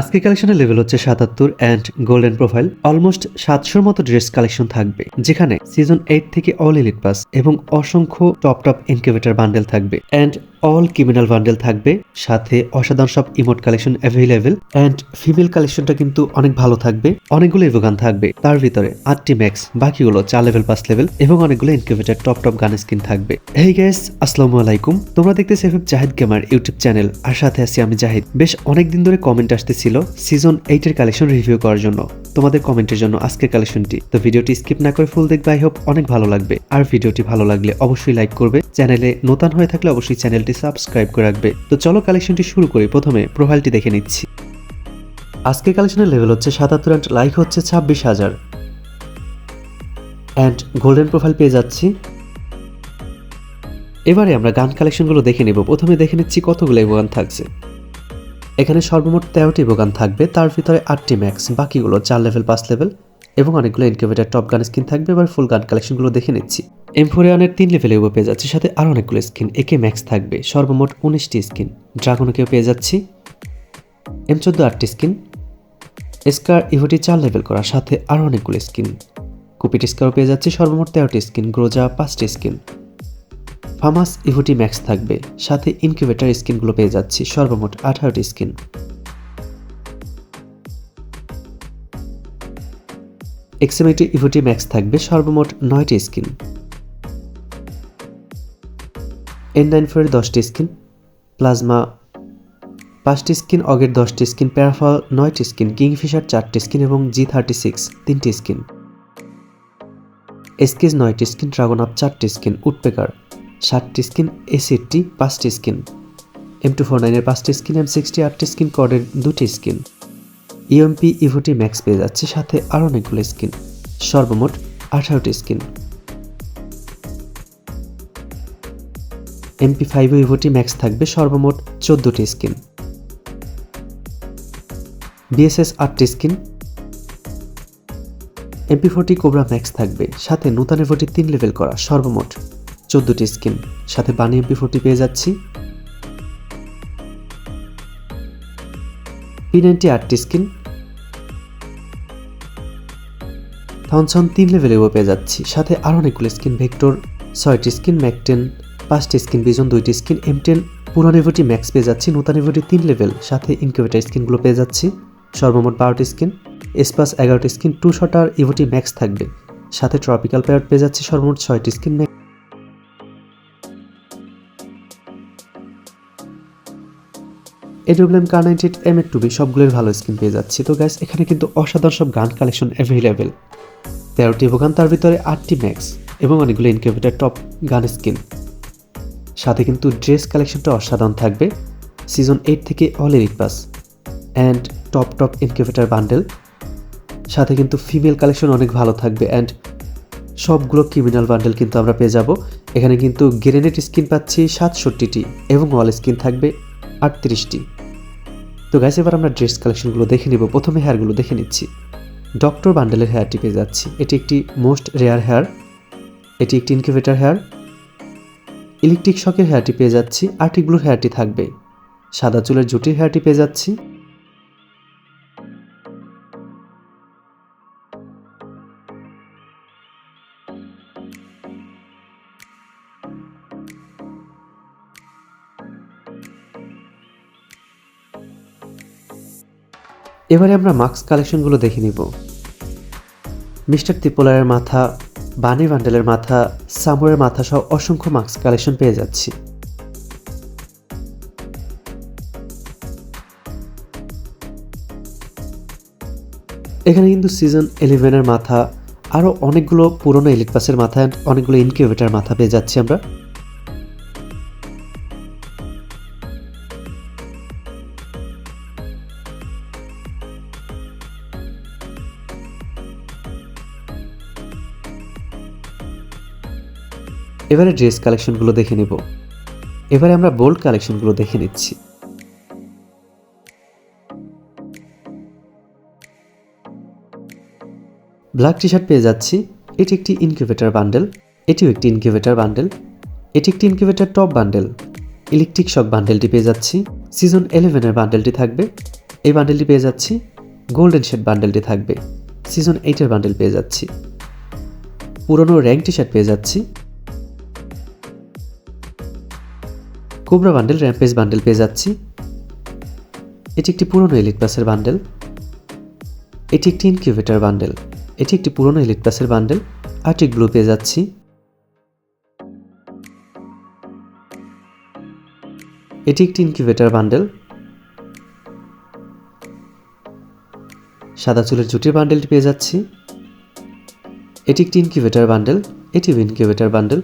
আজকে কালেকশনের লেভেল হচ্ছে সাতাত্তর অ্যান্ড গোল্ডেন প্রোফাইল অলমোস্ট সাতশোর মতো ড্রেস কালেকশন থাকবে, যেখানে সিজন এইট থেকে অল এলিট পাস এবং অসংখ্য টপ টপ ইনকিউবেটার বান্ডেল থাকবে অ্যান্ড অল ক্রিমিনাল বান্ডেল থাকবে, সাথে অসাধারণ সব emote collection available and female কালেকশনটা কিন্তু অনেক ভালো থাকবে, অনেকগুলো ইভোগান থাকবে, তার ভিতরে আটটি ম্যাক্স বাকিগুলো চার লেভেল পাঁচ লেভেল এবং অনেকগুলো incubator top top gun skin থাকবে। হেই গ্যাস আসসালামু আলাইকুম, তোমরা দেখতে safe Zahid gamer YouTube channel আর সাথে আছি আমি জাহিদ বেশ অনেক দিন ধরে কমেন্ট আসতেছিল সিজন এইটের কালেকশন রিভিউ করার জন্য। তোমাদের কমেন্টের জন্য আজকের কালেকশনটি তো ভিডিওটি স্কিপ না করে ফুল দেখবে আই হোপ অনেক ভালো লাগবে। আর ভিডিওটি ভালো লাগলে অবশ্যই লাইক করবে। চ্যানেলে নতুন হয়ে থাকলে অবশ্যই চ্যানেলটি সাবস্ক্রাইব করে রাখবে। তো চলো কালেকশনটি শুরু করি। প্রথমে প্রোফাইলটি দেখে নিচ্ছি। আজকের কালেকশনের লেভেল হচ্ছে সাতাত্তর অ্যান্ড লাইক হচ্ছে ছাব্বিশ হাজার। অ্যান্ড গোল্ডেন প্রোফাইল পেয়ে যাচ্ছি। এবারে আমরা গান কালেকশনগুলো দেখে নেব। প্রথমে দেখে নিচ্ছি কতগুলো গান থাকছে। এখানে সর্বমোট তেরোটি বোগান থাকবে, তার ভিতরে আটটি ম্যাক্স বাকিগুলো চার লেভেল পাঁচ লেভেল এবং অনেকগুলো ইনকিউবেটার টপ গান স্কিন থাকবে, এবার ফুল গান কালেকশনগুলো দেখে নিচ্ছি। এমফোরিয়ানের তিন লেভেলে উপর পেয়ে যাচ্ছে, সাথে আরও অনেকগুলো স্কিন একে ম্যাক্স থাকবে, সর্বমোট উনিশটি স্কিন ড্রাগনকেও পেয়ে যাচ্ছি। এম চোদ্দ আটটি স্কিন স্কার ইভোটি চার লেভেল করার সাথে আরও অনেকগুলো স্কিন কুপিট স্কারও পেয়ে যাচ্ছি, সর্বমোট তেরোটি স্কিন গ্রোজা পাঁচটি স্কিন ফামাস ইভোটি ম্যাক্স থাকবে। সাথে ইনকিউবেটার স্কিনগুলো পেয়ে যাচ্ছি, সর্বমোট আঠারোটি স্কিন। এক্সএমএটি ইভোটি ম্যাক্স থাকবে, সর্বমোট নয়টি স্কিন। এন নাইন ফোরের দশটি স্কিন, প্লাজমা পাঁচটি স্কিন, অগের দশটি স্কিন, প্যারাফল নয়টি স্কিন, কিংফিশার চারটি স্কিন এবং জি থার্টি সিক্স তিনটি স্কিন। এসকিজ নয়টি স্কিন, ড্রাগন আপ চারটি স্কিন, উডপেকার ষাটটি স্কিন, এসিডটি পাঁচটি স্কিন, এম টু ফোর নাইনের পাঁচটি স্কিন, এম সিক্সটি আটটি স্কিন, কডের দুটি স্কিন। ইএমপি, ইভোটি, ম্যাক্স পেয়ে যাচ্ছে সাথে আরও অনেকগুলো স্কিন, সর্বমোট আঠারোটি স্কিন। এমপি ফাইভ ইভোটি, ম্যাক্স থাকবে সর্বমোট চোদ্দোটি স্কিন। বিএসএস আটটি skin MP forty, cobra max থাকবে সাথে নূতন এভোটি তিন লেভেল করা, সর্বমোট চোদ্দোটি স্কিন সাথে বানি এমপি ফোরটি পেয়ে যাচ্ছি। পি নাইনটি আটটি স্কিন থনসন তিন লেভেলেও পেয়ে যাচ্ছি। সাথে আরও অনেকগুলো স্কিন ভেক্টর ছয়টি স্কিন ম্যাকটেন পাঁচটি স্কিন বিজন দুইটি স্কিন এম টেন পুরান এভোটি ম্যাক্স পেয়ে যাচ্ছি, নতুন এভোটি তিন লেভেল সাথে ইনকিউবেটার স্কিনগুলো পেয়ে যাচ্ছি। সর্বমোট বারোটি স্কিন এসপাস এগারোটি স্কিন টু শটার ইভোটি ম্যাক্স থাকবে। সাথে ট্রপিক্যাল প্যারট পেয়ে যাচ্ছি, সর্বমোট ছয়টি skin AWM kar ninety M A two B সবগুলোর ভালো স্কিন পেয়ে যাচ্ছি। তো গ্যাস এখানে কিন্তু অসাধারণ সব গান কালেকশন অ্যাভেলেবেল তেরোটি ভোগান, তার ভিতরে আটটি ম্যাক্স এবং অনেকগুলো ইনকিউবেটার টপ গান স্কিন সাথে কিন্তু ড্রেস কালেকশনটা অসাধারণ থাকবে। সিজন এইট থেকে all elite pass and top top incubator bundle সাথে কিন্তু ফিমেল কালেকশন অনেক ভালো থাকবে অ্যান্ড সবগুলো ক্রিমিনাল বান্ডেল কিন্তু আমরা পেয়ে যাব। এখানে কিন্তু গ্রেনেড স্কিন পাচ্ছি সাতষট্টিটি এবং অল স্কিন থাকবে আটত্রিশটি। তো গাইস এবার আমরা ড্রেস কালেকশনগুলো দেখে নেব। প্রথমে হেয়ারগুলো দেখে নিচ্ছি। ডক্টর বান্ডেলের হেয়ারটি পেয়ে যাচ্ছি। এটি একটি মোস্ট রেয়ার হেয়ার এটি একটি ইনকিউবেটার হেয়ার ইলেকট্রিক শকের হেয়ারটি পেয়ে যাচ্ছি। আর্টিকগুলোর হেয়ারটি থাকবে। সাদা চুলের জুটির হেয়ারটি পেয়ে যাচ্ছি। এবারে আমরা মাস্ক কালেকশনগুলো দেখে নিব। মিস্টার ত্রিপোলারের মাথা, বানি বান্ডেলের মাথা, সামুরের মাথা সহ অসংখ্য মাস্ক কালেকশন পেয়ে যাচ্ছি। এখানে কিন্তু সিজন ইলেভেনের মাথা আরও অনেকগুলো পুরনো এলিট পাসের মাথা and অনেকগুলো ইনকিউবেটার মাথা পেয়ে যাচ্ছি আমরা। এবারে ড্রেস কালেকশনগুলো দেখে নিব। এবারে আমরা বোল্ড কালেকশনগুলো দেখে নিচ্ছি। ব্ল্যাক টি শার্ট পেয়ে যাচ্ছি। এটি একটি ইনকিউবেটার বান্ডেল। এটিও একটি ইনকিউবেটার বান্ডেল। এটি একটি incubator top bundle. Electric shock বান্ডেলটি পেয়ে যাচ্ছি। সিজন ইলেভেনের বান্ডেলটি থাকবে। এই বান্ডেলটি পেয়ে যাচ্ছি। গোল্ডেন শেড বান্ডেলটি থাকবে। সিজন এইটের বান্ডেল পেয়ে যাচ্ছি। পুরনো র্যাঙ্ক টি শার্ট পেয়ে যাচ্ছি। কোবরা বান্ডেল, র্যাম্পেজ বান্ডেল পেয়ে যাচ্ছি। এটি একটি পুরনো এলিট পাসের বান্ডেল। এটি একটি ইনকিউবেটার বান্ডেল। এটি একটি পুরনো এলিট পাসের বান্ডেল। আর্টিক ব্লু পেয়ে যাচ্ছি। এটি একটি ইনকিউবেটার বান্ডেল। সাদা চুলের জুটির বান্ডেলটি পেয়ে যাচ্ছি। এটি একটি ইনকিউবেটার বান্ডেল। এটিও ইনকিউবেটার বান্ডেল।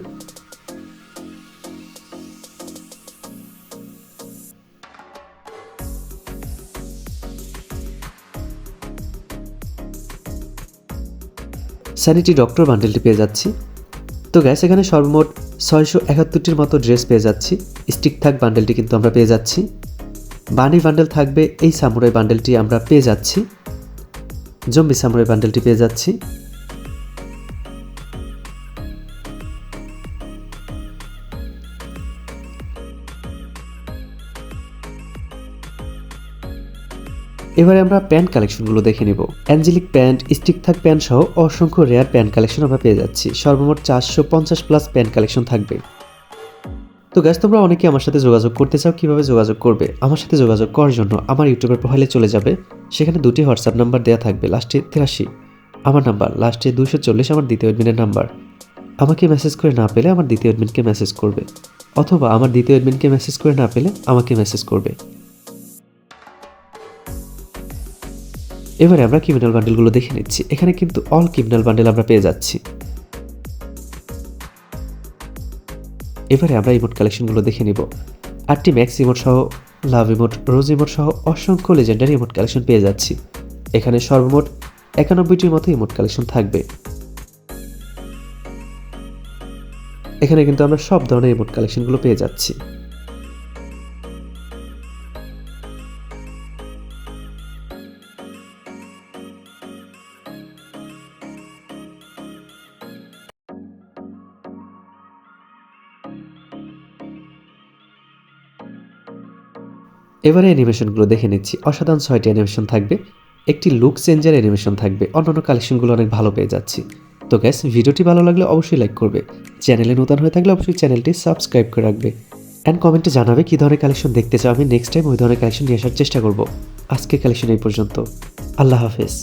স্যানিটি ডক্টর বান্ডেলটি পেয়ে যাচ্ছি। তো গ্যাস এখানে সর্বমোট ছয়শো একাত্তরটির মতো ড্রেস পেয়ে যাচ্ছি। স্টিক থাক বান্ডেলটি কিন্তু আমরা পেয়ে যাচ্ছি। বানি বান্ডেল থাকবে এই সামুরাই বান্ডেলটি আমরা পেয়ে যাচ্ছি। জম্বি সামুরাই বান্ডেলটি পেয়ে যাচ্ছি। এবারে আমরা প্যান্ট কালেকশনগুলো দেখে নিব। অ্যাঞ্জেলিক প্যান্ট, স্টিক থাক প্যান্ট সহ অসংখ্য রেয়ার প্যান্ট কালেকশন আমরা পেয়ে যাচ্ছি। সর্বমোট চারশো পঞ্চাশ প্লাস প্যান্ট কালেকশন থাকবে। তো গ্যাস তোমরা অনেকে আমার সাথে যোগাযোগ করতে চাও, কীভাবে যোগাযোগ করবে? আমার সাথে যোগাযোগ করার জন্য আমার ইউটিউবের প্রোফাইলে চলে যাবে। সেখানে দুটি হোয়াটসঅ্যাপ নাম্বার দেওয়া থাকবে লাস্টে তিরাশি। আমার নাম্বার লাস্টে দুশো চল্লিশ, আমার দ্বিতীয় অ্যাডমিনের নাম্বার আমাকে মেসেজ করে না পেলে আমার দ্বিতীয় অ্যাডমিনকে মেসেজ করবে। অথবা আমার দ্বিতীয় অ্যাডমিনকে মেসেজ করে না পেলে আমাকে মেসেজ করবে। এবারে আমরা ক্রিমিনাল বান্ডেলগুলো দেখে নিচ্ছি। এখানে কিন্তু অল ক্রিমিনাল বান্ডেল আমরা পেয়ে যাচ্ছি। এবারে আমরা ইমোট কালেকশনগুলো দেখে নিব। আটটি ম্যাক্স ইমোট সহ লাভ ইমোট রোজ ইমোট সহ অসংখ্য লেজেন্ডারি ইমোট কালেকশন পেয়ে যাচ্ছি। এখানে সর্বমোট একানব্বইটির মতো ইমোট কালেকশন থাকবে। এখানে কিন্তু আমরা সব ধরনের ইমোট কালেকশনগুলো পেয়ে যাচ্ছি। এবারে অ্যানিমেশনগুলো দেখে নিচ্ছি। অসাধারণ ছয়টি অ্যানিমেশন থাকবে। একটি লুক চেঞ্জার অ্যানিমেশন থাকবে। অন্যান্য কালেকশনগুলো অনেক ভালো পেয়ে যাচ্ছি। তো গ্যাস ভিডিওটি ভালো লাগলে অবশ্যই লাইক করবে। চ্যানেলে নতুন হয়ে থাকলে অবশ্যই চ্যানেলটি সাবস্ক্রাইব করে রাখবে। অ্যান্ড কমেন্টে জানাবে কী ধরনের কালেকশন দেখতে চাও। আমি নেক্সট টাইম ওই ধরনের কালেকশন নিয়ে আসার চেষ্টা করব। আজকে কালেকশন এই পর্যন্ত। আল্লাহ হাফেজ।